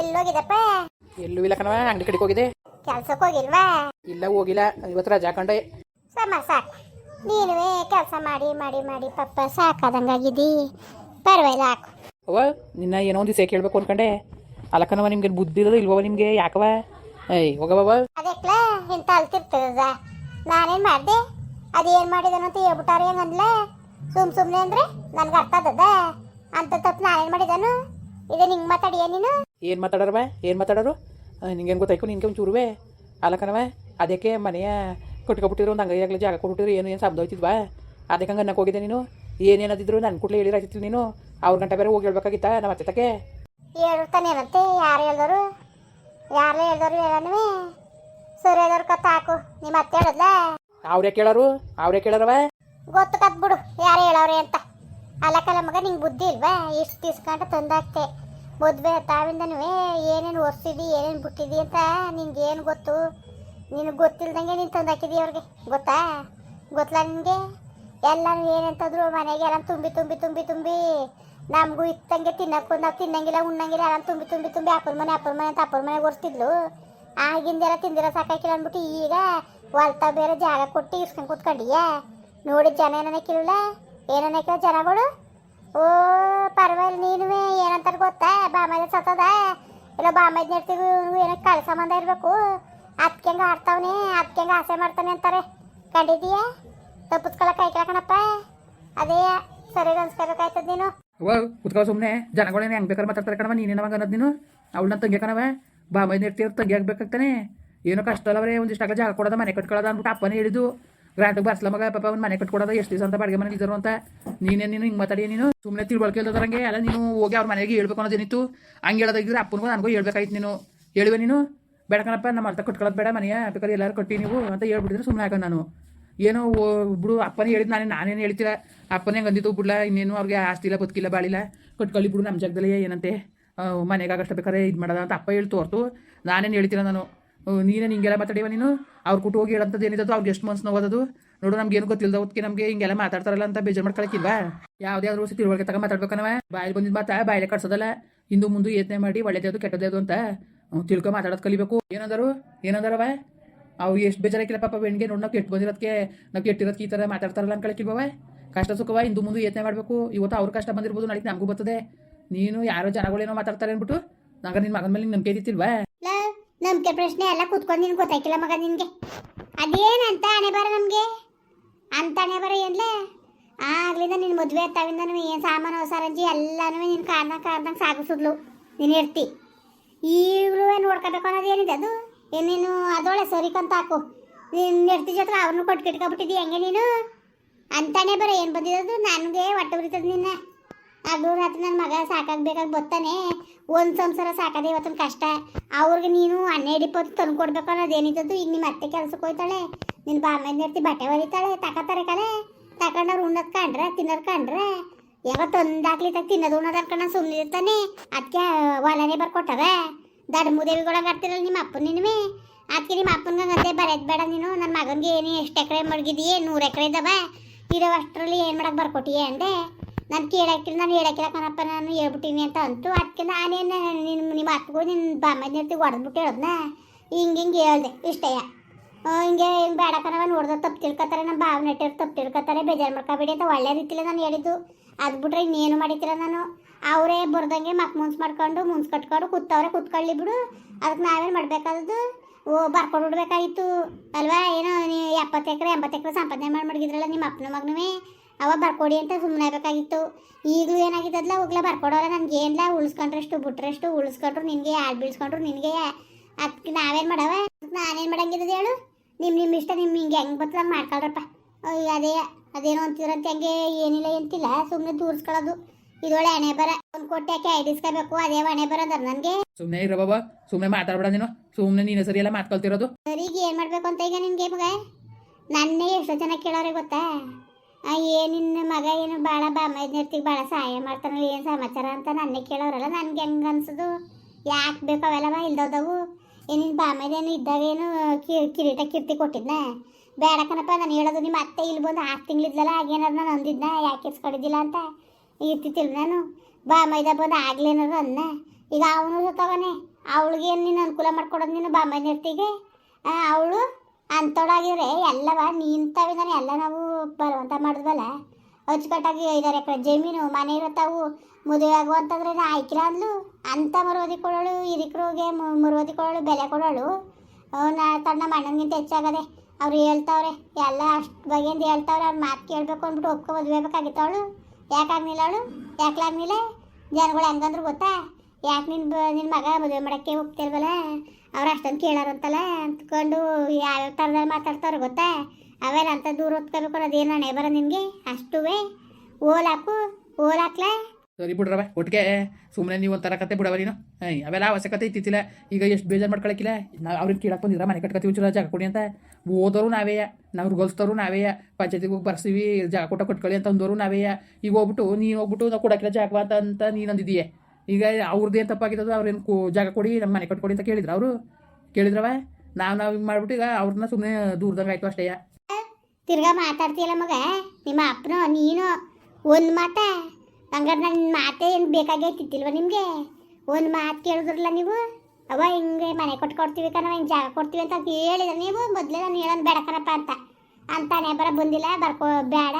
ಎಲ್ಲೋಗಿದಪ್ಪ? ಎಲ್ಲೂ ಇಲ್ಲ ಕಣವ ಅಂಗಡಿ ಕಡೆಗೆ ಹೋಗಿದೆ ಕೆಲ್ಸಕ್ಕೆ ಹೋಗಿಲ್ವಾ? ಇಲ್ಲ ಹೋಗಿಲ್ಲ. ಇವತ್ತು ರಜಾ ಕಂಡೆ. ಸಮ ಸಾಕು. ನೀನುವೇ ಕೆಲಸ ಮಾಡಿ ಮಾಡಿ ಮಾಡಿ ಪಪ್ಪ ಸಾಕಾದಂಗಾಗಿದ್ದಿ. ಪರವಾಗಿಲ್ಲ ಹಾಕು. ಅವ್ವ ನಿನ್ನ ಏನೋ ಒಂದು ದಿವಸ ಕೇಳಬೇಕು ಅನ್ಕಂಡೆ. ಅಲಕನವ ನಿಮ್ಗೆ ಬುದ್ಧಿ ಇರೋದು ಇಲ್ವವ ನಿಮಗೆ? ಯಾಕವ ಏಯ್ ಹೋಗವ ಅದಕ್ಲ ಇಂತ ಅಲ್ತಿರ್ತದ ನಾನೇನ್ ಮಾಡ್ದೆ? ಅದೇನ್ ಮಾಡಿದನು ಅಂತ ಹೇಳ್ಬಿಟ್ಟಾರ ಹೆಂಗಂದ್ಲ? ಸುಮ್ ಸುಮ್ನೆ ಅಂದ್ರೆ ನನ್ಗೆ ಅರ್ಥ ಆದದ ಅಂತ ತಪ್ಪು ನಾನೇನ್ ಮಾಡಿದಾನು? ಇದು ನಿಂಗ್ ಮಾತಾಡಿಯ ನೀನು? ಏನು ಮಾತಾಡೋರವ ಏನು ಮಾತಾಡೋರು? ನಿಂಗೇನು ಗೊತ್ತಾಯ್ತು ನಿನ್ಗೆ ಒಂಚೂರುವೆ ಅಲ್ಲಕನವ ಅದಕ್ಕೆ ಮನೆಯ ಕಟ್ಕೊಬಿಟ್ಟಿದ್ರು ಒಂದು ಅಂಗೈಯಾಗಲಿ ಜಾಗ ಕೊಟ್ಬಿಟ್ಟಿದ್ರು ಏನು ಏನು ಶಬ್ದ ಹೋಯ್ತಿದ್ವಾ? ಅದಕ್ಕೆ ಹಂಗೆ ಅನ್ನಕ್ಕೆ ಹೋಗಿದ್ದೆ ನೀನು? ಏನೇನದಿದ್ರು ನನ್ನ ಕೂಡಲೇ ಹೇಳಿರಾಯ್ತಿತ್ತು ನೀನು? ಅವ್ರ ಗಂಟೆ ಬೇರೆ ಹೋಗಿ ಹೇಳ್ಬೇಕಾಗಿತ್ತ? ನಮ್ಮ ಅತ್ತೆ ತಕ್ಕೆ? ಹೇಳ್ತಾನೆ ಏನಂತೆ ಯಾರು ಹೇಳ್ದವರು ಯಾರು ಹೇಳಿದವರು ಹೇಳನ್ವಿ ಸರಿ ಹೇಳ್ದವ್ರ ಕತ್ತ ಹಾಕು. ನಿಮ್ಮ ಅತ್ತೆ ಹೇಳದ್ಲ? ಅವ್ರೇ ಕೇಳೋರು ಅವ್ರೇ ಕೇಳೋರವ ಗೊತ್ತು ಕತ್ ಬಿಡು ಯಾರು ಹೇಳವ್ರೆ ಅಂತ. ಅಲ್ಲಕಲ್ಲ ಮಗ ನಿಂಗೆ ಬುದ್ಧಿ ಇಲ್ವಾ? ಇಷ್ಟು ತಿಸ್ಕೊಂಡು ತಂದಾಕ್ತೆ. ಮದುವೆ ತಾವಿಂದನೂ ಏನೇನು ಒರ್ಸಿದಿ, ಏನೇನು ಬಿಟ್ಟಿದಿ ಅಂತ ನಿಂಗೆ ಏನು ಗೊತ್ತು? ನಿನಗೆ ಗೊತ್ತಿಲ್ದಂಗೆ ನೀನು ತಂದಾಕಿದಿ ಅವ್ರಿಗೆ, ಗೊತ್ತಾ? ಗೊತ್ತಲ್ಲ ನಿನಗೆ? ಎಲ್ಲನೂ ಏನಂತಂದ್ರು ಮನೆಗೆ ಎಲ್ಲ ತುಂಬಿ ತುಂಬಿ ತುಂಬಿ ತುಂಬಿ. ನಮಗೂ ಇತ್ತಂಗೆ ತಿನ್ನಕ್ಕು ನಾವು ತಿನ್ನಂಗಿಲ್ಲ, ಉಣ್ಣಂಗಿಲ್ಲ ಎಲ್ಲ ತುಂಬಿ ತುಂಬಿ ತುಂಬಿ ಅಪ್ಪನ ಮನೆ ಅಪ್ಪನ ಮನೆ ಅಂತ ಅಪ್ಪನ ಮನೆಗೆ ಒರ್ಸ್ತಿದ್ಲು ಆಗಿಂದೆಲ್ಲ ತಿಂದಿರ ಸಾಕಾಕಿಲ್ಲ ಅಂದ್ಬಿಟ್ಟು ಈಗ ಹೊಲ್ತ ಬೇರೆ ಜಾಗ ಕೊಟ್ಟು ಇಸ್ಕೊಂಡು ಕೂತ್ಕೊಂಡಿಯಾ? ನೋಡಿ ಜನ ಏನನ್ನಕ್ಕಿಲ್ಲ ಏನನ್ನಕ್ಕಿಲ್ಲ ಜನಗಳು? ಓ, ಪರವಾಗಿಲ್ಲ ನೀನು ಏನಂತಾರೆ ಗೊತ್ತಾ? ಬಾಮೈದ ಸತ್ತದ. ಇಲ್ಲ ಬಾಮೈದ್ ನೆಡ್ತೀವಿ ಇವ್ನಿಗೂ ಏನಕ್ಕೆ ಕಳೆ ಸಂಬಂಧ ಇರಬೇಕು. ಅದ್ಕೆಂಗ ಆಡ್ತಾವನೆ ಅದ್ಕೆಂಗ ಆಸೆ ಮಾಡ್ತಾನೆ ಅಂತಾರೆ. ಕಂಡಿದ್ದೀಯಾ? ತಪ್ಪಿಸ್ಕೊಳಕ್ ಕೈ ಕಣಪ್ಪ. ಅದೇ ಸರಿ ಅನ್ಸ್ಕೋಬೇಕಾಯ್ತದ ನೀನು. ಓ ಕುತ್ಕೊಳ್ಳೋ ಸುಮ್ಮನೆ ಜನಗಳೇನು ಹೆಂಗೆ ಬೇಕಾದ್ರೆ ಮಾತಾಡ್ತಾರೆ ಕಣವ ನೀನು ಅವಾಗ ಅನ್ನೋದು ನೀನು? ಅವಳನ್ನ ತಂಗಿ ಕಣವ ಬಾಮೈದ ಮೈ ಇರ್ತೀವ್ರು ತಂಗಿ ಆಗ್ಬೇಕಾಗ್ತಾನೆ. ಏನೋ ಕಷ್ಟ ಅಲ್ಲವ್ರೆ ಒಂದಿಷ್ಟು ಜಾಗ ಕೊಡೋದ, ಮನೆ ಕಟ್ಕೊಳ್ಳೋದ ಅಂದ್ಬಿಟ್ಟು ಅಪ್ಪನೇ ಹೇಳಿದ್ದು. ಗ್ರಾಂಟಿಗೆ ಬರ್ಸ್ಲ ಮಗ, ಪಾಪ ಒಂದು ಮನೆ ಕಟ್ಕೊಡೋದ, ಎಷ್ಟು ದಿವಸ ಅಂತ ಬಾಡಿಗೆ ಮನೆ ಇದ್ದರು ಅಂತ. ನೀನೇ, ನೀನು ಹಿಂಗೆ ಮಾತಾಡಿ ನೀನು? ಸುಮ್ಮನೆ ತಿಳ್ಕೊಳ್ಕೆ ಇಲ್ದಂಗೆ ಅಲ್ಲ ನೀನು ಹೋಗಿ ಅವ್ರ ಮನೆಗೆ ಹೇಳ್ಬೇಕು ಅನ್ನೋದೇನಿತ್ತು. ಹಂಗೆ ಹೇಳೋದಾಗಿದ್ರೆ ಅಪ್ಪನಿಗೂ ನನಗೂ ಹೇಳ್ಬೇಕಾಯ್ತು ನೀನು. ಹೇಳುವೆ ನೀನು? ಬೇಡ ಕಣಪ್ಪ, ನಮ್ಮ ಅರ್ಥ ಕಟ್ಕೊಳ್ಳೋದು ಬೇಡ, ಮನೆಯ ಬೇಕಾದ್ರೆ ಎಲ್ಲರೂ ಕಟ್ಟಿ ನೀವು ಅಂತ ಹೇಳ್ಬಿಟ್ಟಿದ್ರೆ ಸುಮ್ಮನೆ ಹಾಕೋ ನಾನು. ಏನೋ ಬಿಡು, ಅಪ್ಪನೇ ಹೇಳಿದ್ ನಾನೇ, ನಾನೇನು ಹೇಳ್ತೀರ? ಅಪ್ಪನೇ ಅಂದಿದ್ದು, ಬಿಡ್ಲ, ಇನ್ನೇನು ಅವ್ರಿಗೆ ಆಸ್ತಿ ಇಲ್ಲ, ಬದುಕಿಲ್ಲ, ಬಾಳಿಲ್ಲ. ಕಟ್ಕೊಳ್ಳಿ ಬಿಡು ನಮ್ಮ ಜಾಗದಲ್ಲಿ ಏನಂತೆ. ಮನೆಗಾಗಷ್ಟು ಬೇಕಾದ್ರೆ ಇದು ಮಾಡೋದ ಅಂತ ಅಪ್ಪ ಹೇಳ್ತು ತೋರ್ತು. ನಾನೇನು ಹೇಳ್ತೀರ ನಾನು? ನೀನೇ ಹಿಂಗೆಲ್ಲ ಮಾತಾಡಿವ ನೀನು? ಅವ್ರು ಕೊಟ್ಟು ಹೋಗಿ ಹೇಳಂಥದ್ದು ಏನಿದ್ದು? ಅವ್ರಿಗೆ ಎಷ್ಟು ಮನ್ಸು ಅದು ನೋಡು, ನಮ್ಗೆ ಏನು ಗೊತ್ತಿಲ್ಲದ ಹೊತ್ತಿಗೆ ನಮಗೆ ಹಿಂಗೆಲ್ಲ ಮಾತಾಡ್ತಾರಲ್ಲ ಅಂತ ಬೇಜಾರು ಮಾಡ್ಕೊಳಕ್ಕಿಲ್ವಾ ಯಾವುದೇ ಆದ್ರೂ ತಿಳುವಳಿಕೆ ತಕ ಮಾತಾಡ್ಬೇಕನವ? ಬಾಯಲ್ಲಿ ಬಂದಿದ್ದು ಮಾತಾ ಬಾಯಿಲೆ ಕಟ್ಸೋದಲ್ಲ ಹಿಂದೂ ಮುಂದೆ ಯೋಚನೆ ಮಾಡಿ ಒಳ್ಳೇದು ಕೆಟ್ಟದೇದು ಅಂತ? ತಿಳ್ಕೊ ಮಾತಾಡೋದು ಕಲಿಬೇಕು. ಏನಂದರು? ಏನಂದರವ? ಅವ್ರು ಎಷ್ಟು ಬೇಜಾರಾಕಿಲ್ಲ ಪಾಪ ಬೆಣ್ಣಿಗೆ ನೋಡಿ ನಾವು ಕೆಟ್ಟು ಬಂದಿರೋದಕ್ಕೆ ನಾವು ಕೆಟ್ಟಿರೋದಕ್ಕೆ ಈ ಥರ ಮಾತಾಡ್ತಾರಲ್ಲ ಅನ್ಕೊಳಕ್ಕಿಲ್ವವ ಕಷ್ಟ ಸುಖವ? ಹಿಂದೂ ಮುಂದೆ ಯೋಚನೆ ಮಾಡಬೇಕು. ಇವತ್ತು ಅವ್ರ ಕಷ್ಟ ಬಂದಿರ್ಬೋದು ನಾಳೆ ನಮಗೂ ಬರ್ತದೆ. ನೀನು ಯಾರೋ ಜನಗಳೇನೋ ಮಾತಾಡ್ತಾರೆ ಅಂದ್ಬಿಟ್ಟು ನಾಗ ನಿನ್ನ ಮಗನ ಮೇಲೆ ನಂಬಿಕೆ ಇದ್ದಿಲ್ವಾ ಲ ನಂಬಿಕೆ ಪ್ರಶ್ನೆ ಎಲ್ಲ ಕೂತ್ಕೊಂಡು ನಿನ್ಗೆ ಗೊತ್ತಾಯ್ತಿಲ್ಲ ಮಗ ನಿನ್ಗೆ. ಅದೇನಂತ ಹಣೆ ಬರ ನಮಗೆ? ಅಂತ ಹಣೆ ಬರ ಏನ್ಲೆ? ಆಗ್ಲಿಂದ ನಿನ್ನ ಮದುವೆ ತಾವಿಂದ ಏನು ಸಾಮಾನು ಸರಂಜಿ ಎಲ್ಲನೂ ನಿನ್ನ ಕಾರ್ನಾಗ ಕಾರ್ದಂಗೆ ಸಾಗಿಸಿದ್ಲು ನೀನು ಇರ್ತಿ ಈಗಲೂ ನೋಡ್ಕೋಬೇಕು ಅನ್ನೋದು ಏನಿದೆ ಅದು? ಏನೇನು ಅದೊಳೆ ಸರಿಕಂತ ಹಾಕು. ನೀನು ಇರ್ತಿ ಜೊತೆ ಅವ್ರನ್ನೂ ಕೊಟ್ಟು ಕಿಟ್ಕೊಬಿಟ್ಟಿದ್ದಿ ಹೆಂಗೆ ನೀನು? ಅಂತಾನೆ ಬರ ಏನು ಬಂದಿರೋದು ನನಗೆ ಹೊಟ್ಟೆ ಉರಿತದೆ ನಿನ್ನ. ಅದು ರಾತ್ರಿ ನನ್ನ ಮಗ ಸಾಕಾಗಬೇಕಾಗಿ ಬರ್ತಾನೆ ಒಂದು ಸಂಸಾರ ಸಾಕದೆ ಇವತ್ತೊಂದು ಕಷ್ಟ. ಅವ್ರಿಗೆ ನೀನು ಹನ್ನೆರಡು ಇಪ್ಪತ್ತು ತಂದು ಕೊಡ್ಬೇಕು ಅನ್ನೋದು ಏನಿದ್ದದ್ದು ಈಗ ನಿಮ್ಮ ಅತ್ತೆ ಕೆಲ್ಸಕ್ಕೆ ಹೋಯ್ತಾಳೆ. ನಿನ್ನ ಬಾಮೇದ್ ನೆಡ್ತಿ ಬಟ್ಟೆ ಹೊಲಿತಾಳೆ ತಕತಾರೆ ಕಲೆ ತಕೊಂಡವ್ರು ಉಣ್ಣದ್ ಕಂಡ್ರೆ, ತಿನ್ನೋದು ಕಂಡ್ರೆ. ಯಾವ ತಂದಾಕ್ಲಿ ತಗ ತಿನ್ನೋದು ಉಣ್ಣೋದು ಅನ್ಕೊಂಡು ಸುಮ್ಮನೆ ಇರ್ತಾನೆ. ಅದಕ್ಕೆ ಹೊಲನೇ ಬರ್ಕೊಟ್ಟವ. ದಡ್ ಆಡ್ತಿರಲ್ಲ ನಿಮ್ಮ ಅಪ್ಪ ನಿನ್ವೆ. ಅದಕ್ಕೆ ನಿಮ್ಮ ಅಪ್ಪನಿಗೆ ಅದೇ ಬರೆಯೋದು ಬೇಡ ನೀನು. ನನ್ನ ಮಗನಿಗೆ ಏನು ಎಷ್ಟು ಎಕರೆ ಮಡಗಿದೀಯ ನೂರು ಎಕರೆ ಇರೋ ಅಷ್ಟರಲ್ಲಿ ಏನು ಮಾಡಕ್ಕೆ ಬರ್ಕೊಟ್ಟಿಯೇ ಅಂದೆ. ನಾನು ಕೇಳಾಕಿಲ್ಲ ನಾನು ಹೇಳಕ್ಕಿಲ್ಲ, ಕಣಪ್ಪ, ನಾನು ಹೇಳ್ಬಿಟ್ಟೀನಿ ಅಂತ ಅಂತು. ಅದಕ್ಕೆ ನಾನೇನು ನಿನ್ನ ನಿಮ್ಮ ಅಪ್ಪಗೂ ನಿನ್ನ ಬಾಮದ ನಿರ್ತಿ ಹೊಡೆದ್ಬಿಟ್ಟು ಹೇಳದ್ನ? ಹಿಂಗೆ ಹಿಂಗೆ ಹೇಳ್ದೆ ಇಷ್ಟಯ್ಯ ಹಿಂಗೆ ಹಿಂಗೆ ಬೇಡ ಕಣವ ನೋಡ್ದ ತಪ್ಪು ತಿಳ್ಕೊತಾರೆ, ನಮ್ಮ ಬಾವ ನೆಟ್ಟಿರು ತಪ್ಪು ತಿಳ್ಕೊತಾರೆ, ಬೇಜಾರು ಮಾಡ್ಕೊಬೇಡಿ ಅಂತ ಒಳ್ಳೆ ರೀತಿಲಿ ನಾನು ಹೇಳಿದ್ದು. ಅದು ಬಿಟ್ರೆ ಇನ್ನೇನು ಮಾಡಿದ್ದೀರ ನಾನು. ಅವರೇ ಬರ್ದಂಗೆ ಮಕ್ ಮುನ್ಸ್ ಮಾಡ್ಕೊಂಡು, ಮುನ್ಸ್ ಕಟ್ಕೊಂಡು, ಕೂತವ್ರೆ ಕೂತ್ಕೊಳ್ಳಿ ಬಿಡು. ಅದಕ್ಕೆ ನಾವೇನು ಮಾಡಬೇಕಾದದ್ದು? ಓ, ಬರ್ಕೊಂಡು ಬಿಡ್ಬೇಕಾಗಿತ್ತು ಅಲ್ವಾ? ಏನೋ ನೀವು ಎಪ್ಪತ್ತು ಎಕರೆ, ಎಂಬತ್ತು ಎಕರೆ ಸಂಪಾದನೆ ಮಾಡಿ ಮಡಗಿದ್ರಲ್ಲ ನಿಮ್ಮ ಅಪ್ಪನ ಮಗನೂ ಅವ ಬರ್ಕೊಡಿ ಅಂತ ಸುಮ್ಮನೆ ಆಗ್ಬೇಕಾಗಿತ್ತು. ಈಗಲೂ ಏನಾಗಿದ್ದಲ್ಲ ಹೋಗ್ಲಾ ಬರ್ಕೊಡೋಲ್ಲ ನನಗೆ ಏನಿಲ್ಲ ಉಳಿಸ್ಕೊಂಡ್ರಷ್ಟು, ಬಿಟ್ರಷ್ಟು, ಉಳಿಸ್ಕೊಂಡ್ರು, ನಿನಗೆ ಆಡ್ ಬೀಳ್ಸ್ಕೊಂಡ್ರು, ನಿನಗೆ ಅದಕ್ಕೆ ನಾವೇನು ಮಾಡವ? ನಾನೇನು ಮಾಡಂಗಿರೋದು ಹೇಳು? ನಿಮ್ಮ ನಿಮ್ಮ ಇಷ್ಟ ನಿಮ್ಮ ಹಿಂಗೆ ಹೆಂಗೆ ಬರ್ತದೆ ಮಾಡ್ಕೊಳ್ರಪ್ಪ. ಅದೇ, ಅದೇನೋ ಅಂತಿದ್ರಂತೆ, ಹಂಗೆ ಏನಿಲ್ಲ ಎಂತಿಲ್ಲ. ಸುಮ್ಮನೆ ದೂರ್ಸ್ಕೊಳ್ಳೋದು ಇದೊಳ್ಳೆ ಹಣೆ ಬರ ಒಂದು ಕೊಟ್ಟಕ್ಕೆ ಐದು ಇಸ್ಕೋಬೇಕು ಅದೇ ಹಣೆ ಬರ ಅಂದ್ರೆ ನನಗೆ. ಸುಮ್ಮನೆ ಇರೋ ಬಾಬಾ ಸುಮ್ನೆ ಮಾತಾಡ್ಬೇಡ ನೀನು ಸುಮ್ನೆ ನೀನು ಸರಿ ಎಲ್ಲ ಮಾತ್ಕೊಳ್ತಿರೋದು. ಸರಿಗೆ ಏನು ಮಾಡ್ಬೇಕು ಅಂತ ಈಗ ನಿನಗೆ ಮಗ? ನನ್ನೇ ಎಷ್ಟೋ ಜನ ಕೇಳೋರೆ ಗೊತ್ತಾ? ಆ ನಿನ್ನ ಮಗ ಏನು ಭಾಳ ಬಾ ಮೈದ್ನರ್ತಿಗೆ ಭಾಳ ಸಹಾಯ ಮಾಡ್ತಾನಲ್ಲ ಏನು ಸಮಾಚಾರ ಅಂತ ನನ್ನೇ ಕೇಳೋರಲ್ಲ ನನ್ಗೆ ಹೆಂಗೆ ಅನ್ಸೋದು? ಯಾಕೆ ಬೇಕು ಅವೆಲ್ಲವ ಇಲ್ದೋದವು? ಏನಿನ್ ಬಾಮೈದೇನು ಇದ್ದಾಗೇನು ಕಿ- ಕಿರೀಟ ಕೀರ್ತಿ ಕೊಟ್ಟಿದ್ನ? ಬೇಡ ಕಣಪ್ಪ ನಾನು ಹೇಳೋದು ನಿಮ್ಮ ಅತ್ತೆ ಇಲ್ಲಿ ಬಂದು ಆರು ತಿಂಗಳಿದ್ಲಲ್ಲ ಆಗೇನಾರು ನಾನು ಅಂದಿದ್ನ ಯಾಕೆ ಇಸ್ಕೊಂಡಿದ್ದಿಲ್ಲ ಅಂತ? ಇರ್ತಿತ್ತಿಲ್ಲ ನಾನು. ಬಾಮೈದ ಬಂದು ಆಗ್ಲೇನಾರು ಅನ್ನ ಈಗ ಅವನು ಸತ್ತವನೆ. ಅವಳಿಗೆ ನೀನು ಅನುಕೂಲ ಮಾಡ್ಕೊಡೋದು ನೀನು? ಬಾ ನಿರ್ತಿಗೆ ಅವಳು ಅಂಥವಳಾಗಿದ್ರೆ ಎಲ್ಲವ ನಿಂತವಿದಾನೆ ಎಲ್ಲ ನಾವು ಬರುವಂತ ಮಾಡಿದ್ವಲ್ಲ? ಅಚ್ಚುಕಟ್ಟಾಗಿ ಐದಾರು ಎಕರೆ ಜಮೀನು, ಮನೆ ಇರುತ್ತಾವು. ಮದುವೆ ಆಗುವಂತಂದ್ರೆ ನಾ ಆಯ್ಕಿಲ್ಲ ಅಂದ್ಲು. ಅಂತ ಮರುವದಿ ಕೊಡೋಳು, ಹಿರಿಕರಿಗೆ ಮರುವದಿ ಕೊಡೋಳು, ಬೆಲೆ ಕೊಡೋಳು. ನಾ ತನ್ನ ಮಣ್ಣನಿಗಿಂತ ಹೆಚ್ಚಾಗದೆ ಅವ್ರು ಹೇಳ್ತಾವ್ರೆ, ಎಲ್ಲ ಅಷ್ಟು ಬಗೆಯಿಂದ ಹೇಳ್ತಾವ್ರೆ, ಅವ್ರ ಮಾತು ಕೇಳಬೇಕು ಅಂದ್ಬಿಟ್ಟು ಒಪ್ಕೊ ಮದುವೆ ಬೇಕಾಗಿತ್ತು ಅವಳು ಯಾಕಾಗ್ನಿಲ್ಲ ಅವಳು ಯಾಕ್ಲಾಗ್ನಿಲ್ಲ ಜನಗಳು ಹೆಂಗಂದ್ರು ಗೊತ್ತಾ? ಯಾಕೆ ನಿನ್ನ ನಿನ್ನ ಮಗ ಮದುವೆ ಮಾಡೋಕ್ಕೆ ಹೋಗ್ತಿಲ್ವಲ್ಲ ಅವ್ರು ಅಷ್ಟೊಂದು ಕೇಳಾರಂತಲ್ಲ? ಅಂದ್ಕೊಂಡು ಯಾವ ಥರದಲ್ಲಿ ಮಾತಾಡ್ತಾವ್ರೆ ಗೊತ್ತಾ? ಅವೆಲ್ಲ ಅಂತ ದೂರ ಹೊತ್ಕೋಬೇಕು ಅನ್ನೋದೇನು ಹಣೆ ಬರ ನಿನಗೆ? ಅಷ್ಟುವೇ? ಓಲ್ ಹಾಕು? ಓಲ್ ಸರಿ ಬಿಡ್ರವ ಒಟ್ಟಿಗೆ ಸುಮ್ಮನೆ ನೀವು ಒಂಥರ ಕತೆ ಬಿಡವ ನೀನು. ಹೈ ಅವೆಲ್ಲ ಅವಶ್ಯಕತೆ ಇತ್ತಿತ್ತಿಲ್ಲ. ಈಗ ಎಷ್ಟು ಬೇಜಾರು ಮಾಡ್ಕೊಳಕ್ಕಿಲ್ಲ. ನಾವು ಅವ್ರಿಗೆ ಕೇಳಕ್ಕೆ ಬಂದಿದ್ರ ಮನೆ ಕಟ್ಕೊತೀವಿ ಚಲೋ ಜಾಗ ಕೊಡಿ ಅಂತ. ಓದೋರು ನಾವೇ ನಾವು ರುಗಲ್ಸ್ತವ್ರು ನಾವೇ ಪಂಚಾಯತಿಗೆ ಹೋಗಿ ಜಾಗ ಕೊಟ್ಟ ಕೊಟ್ಕೊಳ್ಳಿ ಅಂತ ಅಂದೋರು ನಾವೇ ಈಗ ಹೋಗ್ಬಿಟ್ಟು, ನೀನು ಹೋಗ್ಬಿಟ್ಟು ನಾವು ಕೊಡಕ್ಕಿಲ್ಲ ಜಾಗ ಅಂತ ಅಂತ ನೀನು ಅಂದಿದ್ದೀಯ? ಈಗ ಏನು ತಪ್ಪಾಗಿದ್ದದು ಅವ್ರೇನು ಕೋ, ಜಾಗ ಕೊಡಿ ನಮ್ಮ ಮನೆ ಕಟ್ಕೊಡಿ ಅಂತ ಕೇಳಿದ್ರು ಅವರು? ಕೇಳಿದ್ರವ ನಾವು ನಾವು ಹಿಂಗೆ ಮಾಡ್ಬಿಟ್ಟು ಈಗ ಅವ್ರನ್ನ ಸುಮ್ಮನೆ ದೂರದಂಗೆ ಆಯ್ತು ಅಷ್ಟೇ. ತಿರ್ಗಾ ಮಾತಾಡ್ತೀಯಲ್ಲ ಮಗ? ನಿಮ್ಮ ಅಪ್ಪನೋ, ನೀನು, ಒಂದು ಮಾತ? ಹಂಗಾರೆ ನನ್ನ ಮಾತೇ ಏನು ಬೇಕಾಗೈತಿತ್ತಿಲ್ವ ನಿಮಗೆ? ಒಂದು ಮಾತು ಕೇಳಿದ್ರಲ್ಲ ನೀವು? ಅವ ಹಿಂಗೆ ಮನೆ ಕೊಟ್ಕೊಡ್ತೀವಿ ಕಣ ಹಿಂಗೆ ಜಾಗ ಕೊಡ್ತೀವಿ ಅಂತ ಹೇಳಿದ್ರೆ. ನೀವು ಮೊದಲೇ ನಾನು ಹೇಳೋದು ಬೇಡ ಕಣಪ್ಪ ಅಂತ. ಅಂತಾನೆ ಬರ ಬಂದಿಲ್ಲ, ಬರ್ಕೋ ಬೇಡ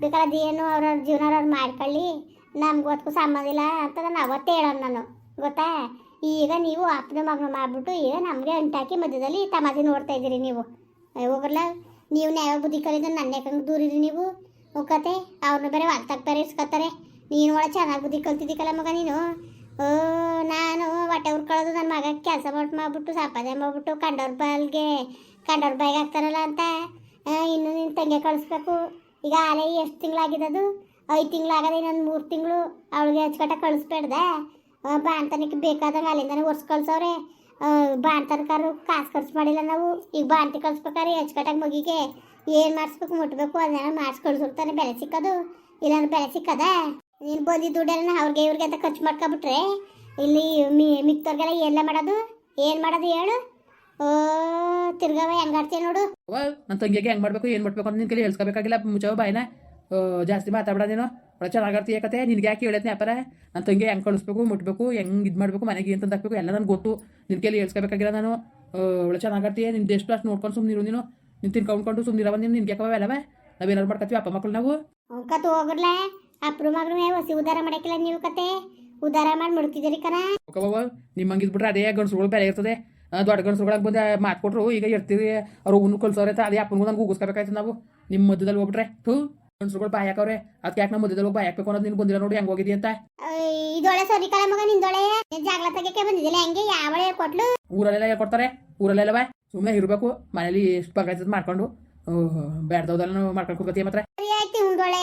ಬೇಕಾದ್ರೆ ಅದೇನು ಅವ್ರವ್ರ ಜೀವನ ಅವ್ರವ್ರು ಮಾಡ್ಕೊಳ್ಳಿ. ನಮ್ಗೆ ಗೊತ್ತಕ್ಕೂ ಸಂಬಂಧ ಅಂತ ನಾನು ಅವತ್ತೇ ಹೇಳೋನು ನಾನು. ಗೊತ್ತಾ? ಈಗ ನೀವು ಅಪ್ಪನ ಮಗನ ಮಾಡಿಬಿಟ್ಟು ಈಗ ನಮಗೆ ಅಂಟಾಕಿ ಮಧ್ಯದಲ್ಲಿ ತಮಾಷೆ ನೋಡ್ತಾ ಇದ್ದೀರಿ ನೀವು. ಹೋಗಲ್ಲ ನೀವು ನ್ಯಾಯ ಬುದ್ಧಿ ಕಲಿದ್ರೆ ನನ್ನ ಯಾಕಂಗೆ ದೂರಿರಿ ನೀವು. ಹೋಗತ್ತೆ ಅವ್ರನ್ನ ಬೇರೆ ಹೊಲ್ತಾಗ ಬೇರೆ ಇಸ್ಕೊತಾರೆ ನೀನು ಒಳ ಚೆನ್ನಾಗಿ ಬುದ್ಧಿ ಕಲ್ತಿದ್ದೀಕಲ್ಲ ಮಗ ನೀನು? ಓ, ನಾನು ಹೊಟ್ಟೆ ಉರ್ಕೊಳ್ಳೋದು ನನ್ನ ಮಗ ಕೆಲಸ ಮಾಡಿ ಮಾಡ್ಬಿಟ್ಟು, ಸಂಪಾದನೆ ಮಾಡ್ಬಿಟ್ಟು ಕಂಡವ್ರ ಬಾಲ್ಗೆ, ಕಂಡವ್ರ ಬಾಯಿಗೆ ಹಾಕ್ತಾರಲ್ಲ ಅಂತ. ಇನ್ನು ನಿನ್ನ ತಂಗೆ ಕಳಿಸ್ಬೇಕು. ಈಗ ಆಲೇ ಎಷ್ಟು ತಿಂಗಳಾಗಿದ್ದದು ಐದು ತಿಂಗಳಾಗದೆ ಇನ್ನೊಂದು ಮೂರು ತಿಂಗಳು ಅವಳಿಗೆ ಹಚ್ಕಟ್ಟ ಕಳಿಸ್ಬೇಡ್ದೆ? ಬಾಣ್ತನಕ್ಕೆ ಬೇಕಾದಂಗೆ ಅಲ್ಲಿಂದನೇ ಒರ್ಸ್ ಕಳ್ಸವ್ರೆ. ಬಾಣ್ತನಕಾರು ಕಾಸು ಖರ್ಚು ಮಾಡಿಲ್ಲ ನಾವು. ಈಗ ಬಾಣ್ತಿ ಕಳಿಸ್ಬೇಕಾರೆ ಹಚ್ಕಟ್ಟಾಗ ಮಗಿಗೆ ಏನು ಮಾಡಿಸ್ಬೇಕು ಮುಟ್ಬೇಕು ಅದನ್ನೆಲ್ಲ ಮಾಡಿಸಿ ಕಳ್ಸಿರ್ತಾನೆ ಬೆಲೆ ಸಿಕ್ಕೋದು. ಇಲ್ಲಾಂದ್ರೆ ಬೆಲೆ ಸಿಕ್ಕದ? ನೀನು ಬಂದಿದ್ದ ದುಡ್ಡೆಲ್ಲ ಅವ್ರಿಗೆ ಇವ್ರಿಗೆ ಅಂತ ಖರ್ಚು ಮಾಡ್ಕೊಬಿಟ್ರೆ ಇಲ್ಲಿ ಮಿ ಮಿಕ್ತವ್ರಿಗೆಲ್ಲ ಎಲ್ಲ ಮಾಡೋದು? ಏನು ಮಾಡೋದು ಹೇಳು? ಓ ತಿರ್ಗವ ಹೆಂಗಾಡ್ತೀಯ ನೋಡು. ಓ ನನ್ನ ತಂಗಿಗೆ ಹೆಂಗ್ ಮಾಡಬೇಕು ಏನು ಮಾಡಬೇಕು ಅಂತ ನಿನ್ನ ಕೈಲಿ ಹೇಳ್ಸ್ಕೋಬೇಕಾಗಿಲ್ಲ ಮುಚ್ಚವ ಬಾಯ್ನ. ಜಾಸ್ತಿ ಮಾತಾಡ ನೀನು. ಒಳ್ಳೆ ಚೆನ್ನಾಗಿರ್ತೀಯ ಕತೆ ನಿನ್ಗೆ ಯಾಕೆ ಹೇಳತ್ನೆ ಅಪ್ಪರ ನನ್ನ ತಂಗಿ ಹೆಂಗೆ ಕಳಿಸ್ಬೇಕು ಮುಟ್ಬೇಕು ಹೆಂಗೆ ಇದು ಮಾಡಬೇಕು ಮನೆಗೆ ಏನು ತಂದು ಹಾಕ್ಬೇಕು ಎಲ್ಲ ನನಗೆ ಗೊತ್ತು. ನಿನ್ನ ಕೈಲಿ ಹೇಳ್ಸ್ಕೋಬೇಕಾಗಿಲ್ಲ ನಾನು. ಒಳ್ಳೆ ಚೆನ್ನಾಗಿರ್ತೀಯ ನಿನ್ನ ದೇಶ ಅಷ್ಟು ನೋಡ್ಕೊಂಡು ಸುಮ್ಮನಿರು ನೀನು. ನಿನ್ನ ತಿನ್ಕೊಂಡ್ಕೊಂಡು ಸುಮ್ಮನಿರವ ನೀನು ನಿನ್ಗೆ ಯಾಕವ ಅಲ್ಲವ ನಾವೇನಾರು ಮಾಡ್ಕೊತೀವಿ ಅಪ್ಪ ಮಕ್ಕಳು ನಾವು. ಹೋಗ್ರಲ್ಲ ಅಪ್ರ ಮಗನೇ ಹೊಸಿ ಉದ್ಧಾರ ಮಾಡಕ್ಕಿಲ್ಲ ನೀವು ಕತೆ? ಉದಾರ ಮಾಡಿ ಮುಡ್ತಿದ್ದೀರಿ ಕಣ ಓಕವ್ವ ನಿಮ್ಮ ಹಂಗಿದ್ಬಿಟ್ರೆ ಅದೇ ಗಂಡಸ್ರುಗಳು ಬೇರೆ ಇರ್ತದೆ. ದೊಡ್ಡ ಗಂಡಸ್ರುಗಳಿಗೆ ಬಂದು ಮಾತು ಕೊಟ್ಟರು ಈಗ ಇರ್ತೀವಿ ಅವ್ರು ಉಣ್ಣು ಕಳ್ಸೋರೆ ಅದೇ ಅಪ್ಪನಿಗೂ ನಂಗೆ ಉಗಿಸ್ಕೋಬೇಕಾಯ್ತು ನಾವು. ನಿಮ್ಮ ಮಧ್ಯದಲ್ಲಿ ಹೋಗ್ಬಿಟ್ರೆ ಹ್ಞೂ ಗಂಡಸ್ರುಗಳು ಬಾಯ್ ಹಾಕವ್ರೆ ಅದಕ್ಕೆ ಯಾಕೆ ನಮ್ಮ ಮಧ್ಯದಲ್ಲಿ ಹೋಗಿ ಬಾಯ್ ಹಾಕ್ಬೇಕು ಅನ್ನೋದು ನಿನ್ಗೆ ಬಂದಿಲ್ಲ ನೋಡಿ ಹೆಂಗೆ ಹೋಗಿದಿ ಅಂತ. ಇದೊಳೆ ಸರಿ ಕಾಲ ಮಗ ನಿಂದೊಳೆ ಜಾಗ್ಲ ತೆಗಿಯಕ್ಕೆ ಬಂದಿದ್ದಿಲ್ಲ ಹೆಂಗೆ? ಯಾವಳೆ ಕೊಟ್ಲು? ಊರಲ್ಲೆಲ್ಲ ಹೇಳ್ಕೊಡ್ತಾರೆ ಊರಲ್ಲೆಲ್ಲ ಸುಮ್ಮನೆ ಇರಬೇಕು ಮನೇಲಿ ಎಷ್ಟು ಪಗಾಯ್ತದ ಮಾಡ್ಕೊಂಡು. ಬೇಡ್ದವ್ದೆಲ್ಲ ಮಾಡ್ಕೊಂಡು ಕೂತ್ಕೊತೀಯ ಮಾತ್ರ. ಸರಿ ಆಯ್ತು ಉಂಡೊಳೆ